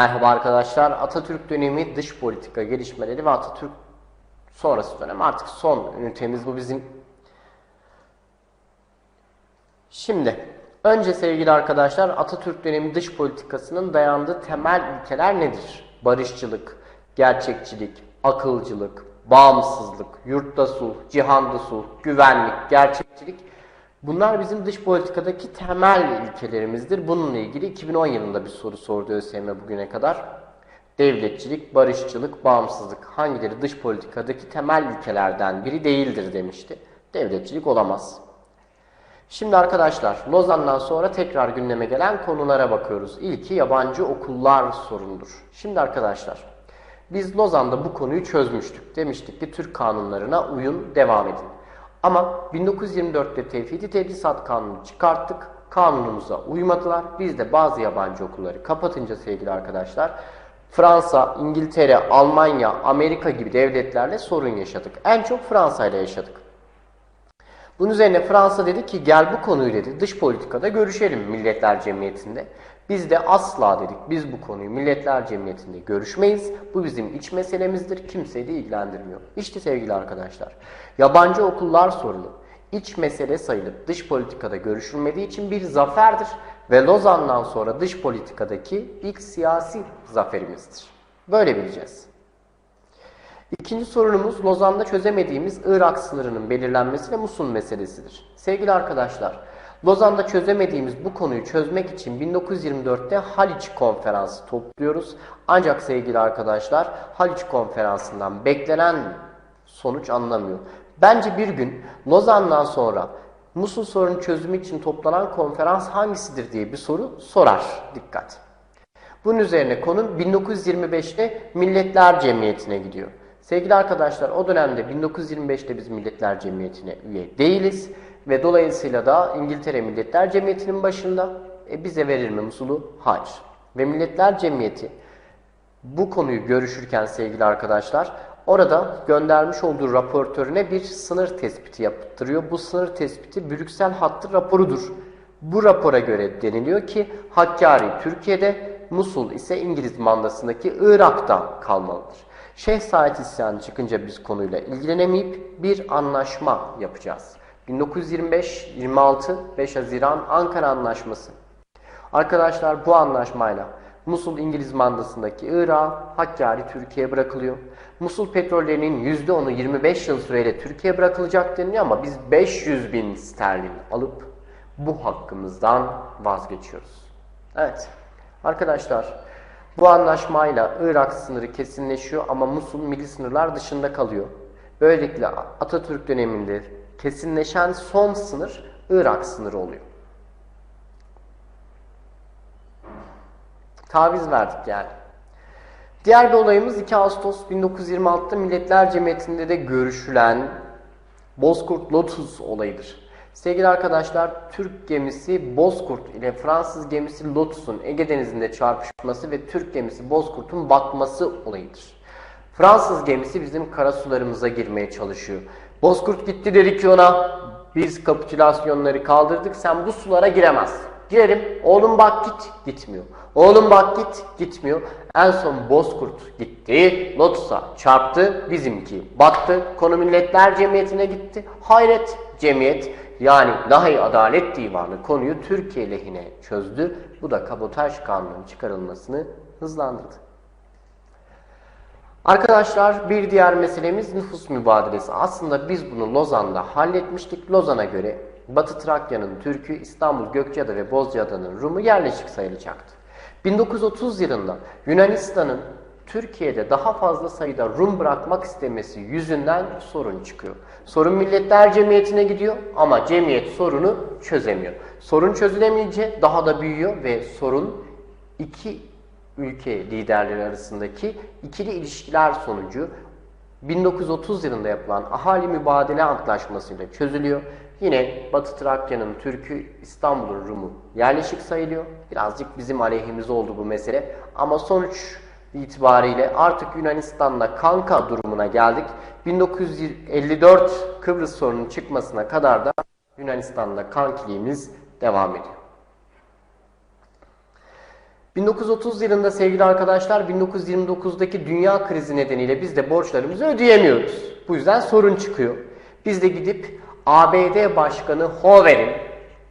Merhaba arkadaşlar. Atatürk dönemi dış politika gelişmeleri ve Atatürk sonrası dönem. Artık son ünitemiz bu bizim. Şimdi önce sevgili arkadaşlar Atatürk dönemi dış politikasının dayandığı temel ilkeler nedir? Barışçılık, gerçekçilik, akılcılık, bağımsızlık, yurtta sulh, cihanda sulh, güvenlik, gerçekçilik Bunlar bizim dış politikadaki temel ilkelerimizdir. Bununla ilgili 2010 yılında bir soru sordu ÖSYM bugüne kadar. Devletçilik, barışçılık, bağımsızlık hangileri dış politikadaki temel ilkelerden biri değildir demişti. Devletçilik olamaz. Şimdi arkadaşlar Lozan'dan sonra tekrar gündeme gelen konulara bakıyoruz. İlki yabancı okullar sorunudur. Şimdi arkadaşlar biz Lozan'da bu konuyu çözmüştük. Demiştik ki Türk kanunlarına uyun devam edin. Ama 1924'te Tevhidi Tedrisat Kanunu çıkarttık. Kanunumuza uymadılar. Biz de bazı yabancı okulları kapatınca sevgili arkadaşlar Fransa, İngiltere, Almanya, Amerika gibi devletlerle sorun yaşadık. En çok Fransa ile yaşadık. Bunun üzerine Fransa dedi ki gel bu konuyu dedi dış politikada görüşelim Milletler Cemiyeti'nde. Biz de asla dedik biz bu konuyu Milletler Cemiyeti'nde görüşmeyiz. Bu bizim iç meselemizdir. Kimseyi de ilgilendirmiyor. İşte sevgili arkadaşlar. Yabancı okullar sorunu iç mesele sayılıp dış politikada görüşülmediği için bir zaferdir. Ve Lozan'dan sonra dış politikadaki ilk siyasi zaferimizdir. Böyle bileceğiz. İkinci sorunumuz Lozan'da çözemediğimiz Irak sınırının belirlenmesi ve Musul meselesidir. Sevgili arkadaşlar, Lozan'da çözemediğimiz bu konuyu çözmek için 1924'te Haliç Konferansı topluyoruz. Ancak sevgili arkadaşlar Haliç Konferansı'ndan beklenen sonuç anlamıyor. Bence bir gün Lozan'dan sonra Musul sorunu çözümü için toplanan konferans hangisidir diye bir soru sorar. Dikkat. Bunun üzerine konu 1925'te Milletler Cemiyeti'ne gidiyor. Sevgili arkadaşlar o dönemde 1925'te biz Milletler Cemiyeti'ne üye değiliz. Ve dolayısıyla da İngiltere Milletler Cemiyeti'nin başında e, bize verir mi Musul'u? Hayır. Ve Milletler Cemiyeti bu konuyu görüşürken sevgili arkadaşlar orada göndermiş olduğu raportörüne bir sınır tespiti yaptırıyor. Bu sınır tespiti Brüksel hattı raporudur. Bu rapora göre deniliyor ki Hakkari Türkiye'de, Musul ise İngiliz mandasındaki Irak'ta kalmalıdır. Şeyh Said isyanı çıkınca biz konuyla ilgilenemeyip bir anlaşma yapacağız. 1925-26 5 Haziran Ankara Anlaşması. Arkadaşlar bu anlaşmayla Musul İngiliz mandasındaki Irak, Hakkari Türkiye'ye bırakılıyor. Musul petrollerinin %10'u 25 yıl süreyle Türkiye'ye bırakılacak deniliyor ama biz 500 bin sterlin alıp bu hakkımızdan vazgeçiyoruz. Evet arkadaşlar bu anlaşmayla Irak sınırı kesinleşiyor ama Musul milli sınırlar dışında kalıyor. Böylelikle Atatürk döneminde kesinleşen son sınır Irak sınırı oluyor. Taviz verdik yani. Diğer bir olayımız 2 Ağustos 1926'da Milletler Cemiyeti'nde de görüşülen Bozkurt Lotus olayıdır. Sevgili arkadaşlar, Türk gemisi Bozkurt ile Fransız gemisi Lotus'un Ege Denizi'nde çarpışması ve Türk gemisi Bozkurt'un batması olayıdır. Fransız gemisi bizim karasularımıza girmeye çalışıyor. Bozkurt gitti dedi ki ona biz kapitülasyonları kaldırdık sen bu sulara giremez. Girerim oğlum bak git gitmiyor. Oğlum bak git gitmiyor. En son Bozkurt gitti. Lotus'a çarptı. Bizimki battı. Konu Milletler Cemiyeti'ne gitti. Hayret cemiyet yani Lahey Adalet Divanı konuyu Türkiye lehine çözdü. Bu da kabotaj kanunun çıkarılmasını hızlandırdı. Arkadaşlar bir diğer meselemiz nüfus mübadelesi. Aslında biz bunu Lozan'da halletmiştik. Lozan'a göre Batı Trakya'nın Türk'ü, İstanbul, Gökçeada ve Bozcaada'nın Rum'u yerleşik sayılacaktı. 1930 yılında Yunanistan'ın Türkiye'de daha fazla sayıda Rum bırakmak istemesi yüzünden sorun çıkıyor. Sorun Milletler Cemiyeti'ne gidiyor ama cemiyet sorunu çözemiyor. Sorun çözülemeyince daha da büyüyor ve sorun iki ülke liderleri arasındaki ikili ilişkiler sonucu 1930 yılında yapılan Ahali Mübadele Antlaşması ile çözülüyor. Yine Batı Trakya'nın Türk'ü, İstanbul'un Rum'u yerleşik sayılıyor. Birazcık bizim aleyhimize oldu bu mesele. Ama sonuç itibariyle artık Yunanistan'la kanka durumuna geldik. 1954 Kıbrıs sorunun çıkmasına kadar da Yunanistan'la kankiliğimiz devam ediyor. 1930 yılında sevgili arkadaşlar 1929'daki dünya krizi nedeniyle biz de borçlarımızı ödeyemiyoruz. Bu yüzden sorun çıkıyor. Biz de gidip ABD Başkanı Hoover'in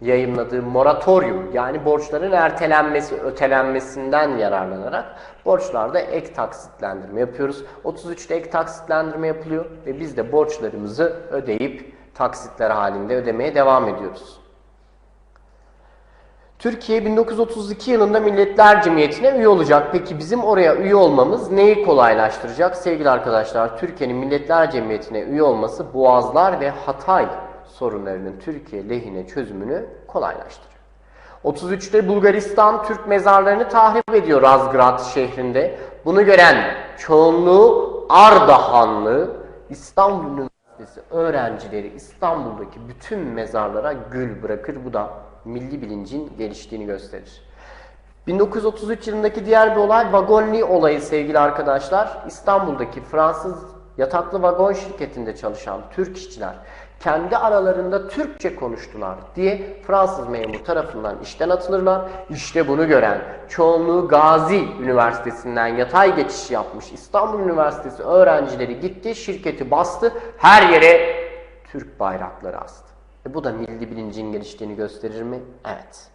yayınladığı moratorium yani borçların ertelenmesi, ötelenmesinden yararlanarak borçlarda ek taksitlendirme yapıyoruz. 33'te ek taksitlendirme yapılıyor ve biz de borçlarımızı ödeyip taksitler halinde ödemeye devam ediyoruz. Türkiye 1932 yılında Milletler Cemiyeti'ne üye olacak. Peki bizim oraya üye olmamız neyi kolaylaştıracak? Sevgili arkadaşlar, Türkiye'nin Milletler Cemiyeti'ne üye olması Boğazlar ve Hatay sorunlarının Türkiye lehine çözümünü kolaylaştırıyor. 33'te Bulgaristan Türk mezarlarını tahrip ediyor Razgrad şehrinde. Bunu gören çoğunluğu Ardahanlı İstanbul Üniversitesi öğrencileri İstanbul'daki bütün mezarlara gül bırakır. Bu da milli bilincin geliştiğini gösterir. 1933 yılındaki diğer bir olay Vagonli olayı sevgili arkadaşlar. İstanbul'daki Fransız yataklı vagon şirketinde çalışan Türk işçiler kendi aralarında Türkçe konuştular diye Fransız memur tarafından işten atılırlar. İşte bunu gören çoğunluğu Gazi Üniversitesi'nden yatay geçiş yapmış İstanbul Üniversitesi öğrencileri gitti, şirketi bastı, her yere Türk bayrakları astı. E bu da milli bilincin geliştiğini gösterir mi? Evet.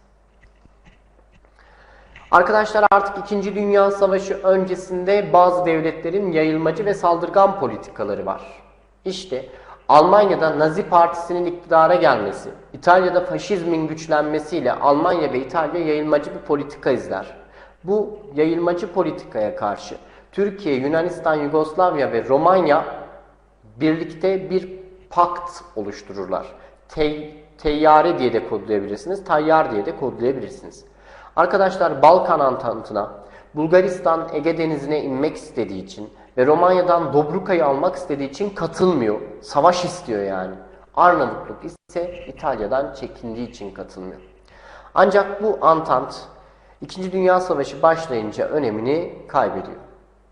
Arkadaşlar artık 2. Dünya Savaşı öncesinde bazı devletlerin yayılmacı ve saldırgan politikaları var. İşte Almanya'da Nazi Partisi'nin iktidara gelmesi, İtalya'da faşizmin güçlenmesiyle Almanya ve İtalya yayılmacı bir politika izler. Bu yayılmacı politikaya karşı Türkiye, Yunanistan, Yugoslavya ve Romanya birlikte bir pakt oluştururlar. Te teyyare diye de kodlayabilirsiniz, tayyar diye de kodlayabilirsiniz. Arkadaşlar Balkan Antantı'na Bulgaristan Ege Denizi'ne inmek istediği için ve Romanya'dan Dobruka'yı almak istediği için katılmıyor. Savaş istiyor yani. Arnavutluk ise İtalya'dan çekindiği için katılmıyor. Ancak bu Antant 2. Dünya Savaşı başlayınca önemini kaybediyor.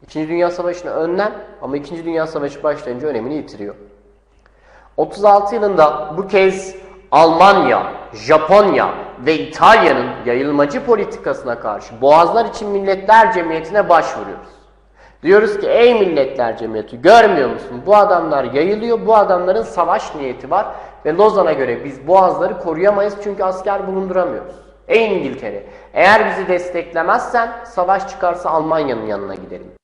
2. Dünya Savaşı'nı önlem ama 2. Dünya Savaşı başlayınca önemini yitiriyor. 36 yılında bu kez Almanya, Japonya ve İtalya'nın yayılmacı politikasına karşı Boğazlar için Milletler Cemiyeti'ne başvuruyoruz. Diyoruz ki ey Milletler Cemiyeti görmüyor musun? Bu adamlar yayılıyor, bu adamların savaş niyeti var ve Lozan'a göre biz Boğazları koruyamayız çünkü asker bulunduramıyoruz. Ey İngiltere, eğer bizi desteklemezsen savaş çıkarsa Almanya'nın yanına gidelim.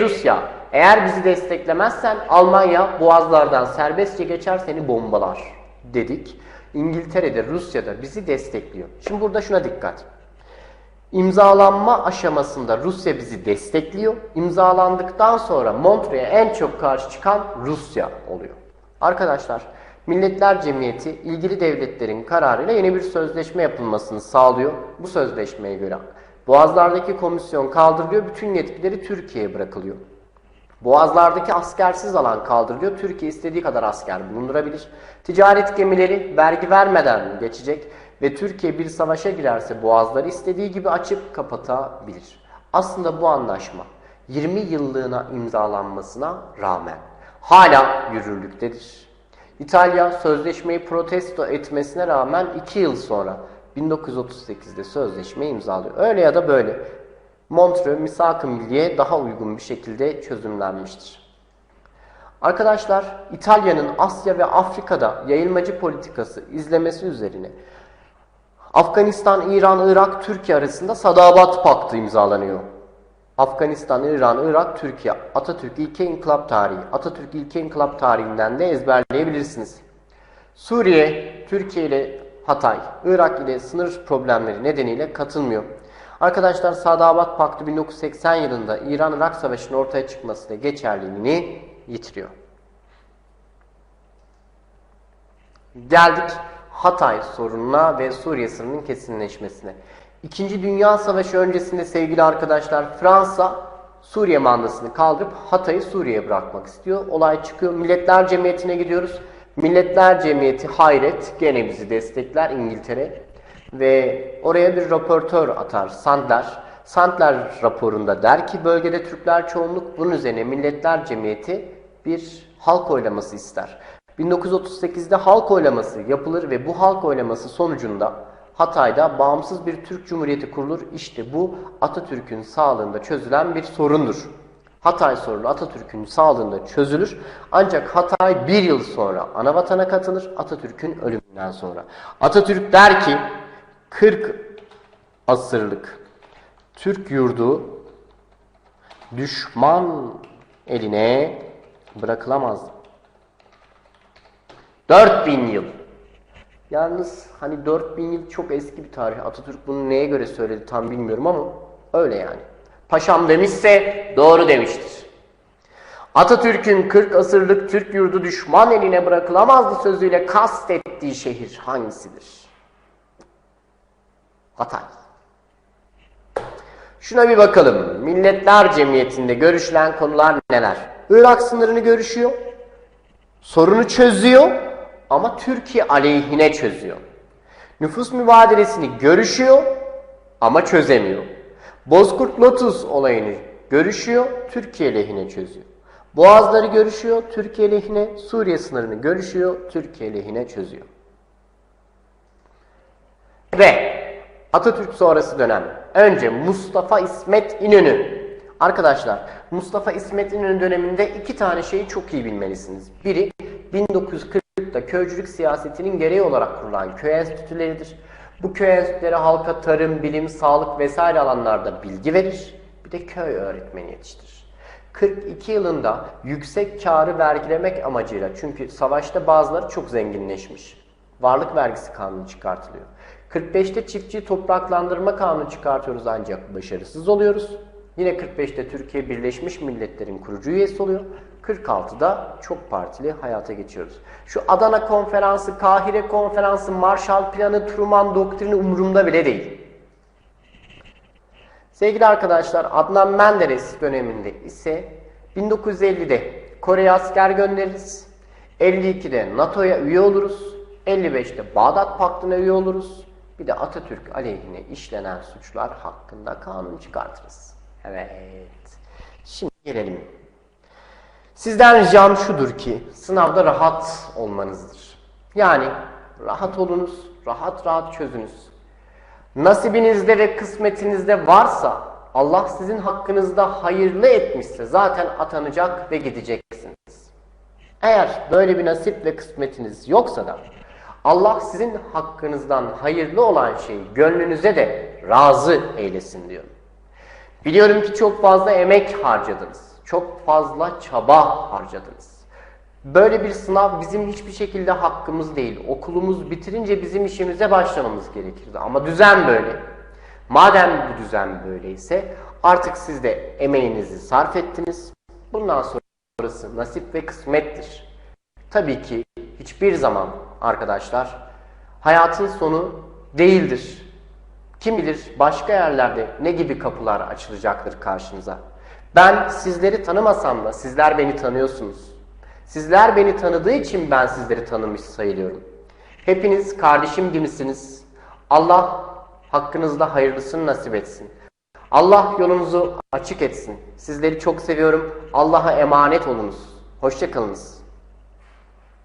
Rusya, eğer bizi desteklemezsen Almanya boğazlardan serbestçe geçer seni bombalar dedik. İngiltere'de, Rusya'da bizi destekliyor. Şimdi burada şuna dikkat. İmzalanma aşamasında Rusya bizi destekliyor. İmzalandıktan sonra Montreux'e en çok karşı çıkan Rusya oluyor. Arkadaşlar, Milletler Cemiyeti ilgili devletlerin kararıyla yeni bir sözleşme yapılmasını sağlıyor. Bu sözleşmeye göre Boğazlardaki komisyon kaldırılıyor, bütün yetkileri Türkiye'ye bırakılıyor. Boğazlardaki askersiz alan kaldırılıyor. Türkiye istediği kadar asker bulundurabilir. Ticaret gemileri vergi vermeden geçecek ve Türkiye bir savaşa girerse boğazları istediği gibi açıp kapatabilir. Aslında bu anlaşma 20 yıllığına imzalanmasına rağmen hala yürürlüktedir. İtalya sözleşmeyi protesto etmesine rağmen 2 yıl sonra 1938'de sözleşme imzalıyor. Öyle ya da böyle Montreux Misak-ı Milliye daha uygun bir şekilde çözümlenmiştir. Arkadaşlar İtalya'nın Asya ve Afrika'da yayılmacı politikası izlemesi üzerine Afganistan, İran, Irak, Türkiye arasında Sadabat Paktı imzalanıyor. Afganistan, İran, Irak, Türkiye. Atatürk İlke İnkılap Tarihi. Atatürk İlke İnkılap Tarihinden de ezberleyebilirsiniz. Suriye, Türkiye ile Hatay, Irak ile sınır problemleri nedeniyle katılmıyor. Arkadaşlar Sadabat Paktı 1980 yılında İran-Irak Savaşı'nın ortaya çıkmasıyla geçerliliğini yitiriyor. Geldik Hatay sorununa ve Suriye sınırının kesinleşmesine. İkinci Dünya Savaşı öncesinde sevgili arkadaşlar Fransa Suriye mandasını kaldırıp Hatay'ı Suriye'ye bırakmak istiyor. Olay çıkıyor. Milletler Cemiyeti'ne gidiyoruz. Milletler Cemiyeti hayret gene bizi destekler İngiltere ve oraya bir raportör atar Sandler. Sandler raporunda der ki bölgede Türkler çoğunluk bunun üzerine Milletler Cemiyeti bir halk oylaması ister. 1938'de halk oylaması yapılır ve bu halk oylaması sonucunda Hatay'da bağımsız bir Türk Cumhuriyeti kurulur. İşte bu Atatürk'ün sağlığında çözülen bir sorundur. Hatay sorunu Atatürk'ün sağlığında çözülür. Ancak Hatay bir yıl sonra anavatana katılır Atatürk'ün ölümünden sonra. Atatürk der ki 40 asırlık Türk yurdu düşman eline bırakılamaz. 4000 yıl. Yalnız hani 4000 yıl çok eski bir tarih. Atatürk bunu neye göre söyledi tam bilmiyorum ama öyle yani. Paşam demişse doğru demiştir. Atatürk'ün 40 asırlık Türk yurdu düşman eline bırakılamazdı sözüyle kastettiği şehir hangisidir? Hatay. Şuna bir bakalım. Milletler Cemiyeti'nde görüşülen konular neler? Irak sınırını görüşüyor. Sorunu çözüyor ama Türkiye aleyhine çözüyor. Nüfus mübadelesini görüşüyor ama çözemiyor. Bozkurt Lotus olayını görüşüyor, Türkiye lehine çözüyor. Boğazları görüşüyor, Türkiye lehine, Suriye sınırını görüşüyor, Türkiye lehine çözüyor. Ve Atatürk sonrası dönem. Önce Mustafa İsmet İnönü. Arkadaşlar Mustafa İsmet İnönü döneminde iki tane şeyi çok iyi bilmelisiniz. Biri 1940'da köycülük siyasetinin gereği olarak kurulan köy enstitüleridir. Bu köy enstitüleri halka tarım, bilim, sağlık vesaire alanlarda bilgi verir. Bir de köy öğretmeni yetiştirir. 42 yılında yüksek karı vergilemek amacıyla çünkü savaşta bazıları çok zenginleşmiş. Varlık vergisi kanunu çıkartılıyor. 45'te çiftçi topraklandırma kanunu çıkartıyoruz ancak başarısız oluyoruz. Yine 45'te Türkiye Birleşmiş Milletler'in kurucu üyesi oluyor. 46'da çok partili hayata geçiyoruz. Şu Adana konferansı, Kahire konferansı, Marshall planı, Truman doktrini umurumda bile değil. Sevgili arkadaşlar Adnan Menderes döneminde ise 1950'de Kore'ye asker göndeririz. 52'de NATO'ya üye oluruz. 55'te Bağdat Paktı'na üye oluruz. Bir de Atatürk aleyhine işlenen suçlar hakkında kanun çıkartırız. Evet. Şimdi gelelim. Sizden ricam şudur ki sınavda rahat olmanızdır. Yani rahat olunuz, rahat rahat çözünüz. Nasibinizde ve kısmetinizde varsa Allah sizin hakkınızda hayırlı etmişse zaten atanacak ve gideceksiniz. Eğer böyle bir nasip ve kısmetiniz yoksa da Allah sizin hakkınızdan hayırlı olan şeyi gönlünüze de razı eylesin diyorum. Biliyorum ki çok fazla emek harcadınız. Çok fazla çaba harcadınız. Böyle bir sınav bizim hiçbir şekilde hakkımız değil. Okulumuz bitirince bizim işimize başlamamız gerekirdi. Ama düzen böyle. Madem bu düzen böyleyse artık siz de emeğinizi sarf ettiniz. Bundan sonrası nasip ve kısmettir. Tabii ki hiçbir zaman arkadaşlar hayatın sonu değildir. Kim bilir başka yerlerde ne gibi kapılar açılacaktır karşınıza. Ben sizleri tanımasam da sizler beni tanıyorsunuz. Sizler beni tanıdığı için ben sizleri tanımış sayılıyorum. Hepiniz kardeşim gibisiniz. Allah hakkınızda hayırlısını nasip etsin. Allah yolunuzu açık etsin. Sizleri çok seviyorum. Allah'a emanet olunuz. Hoşçakalınız.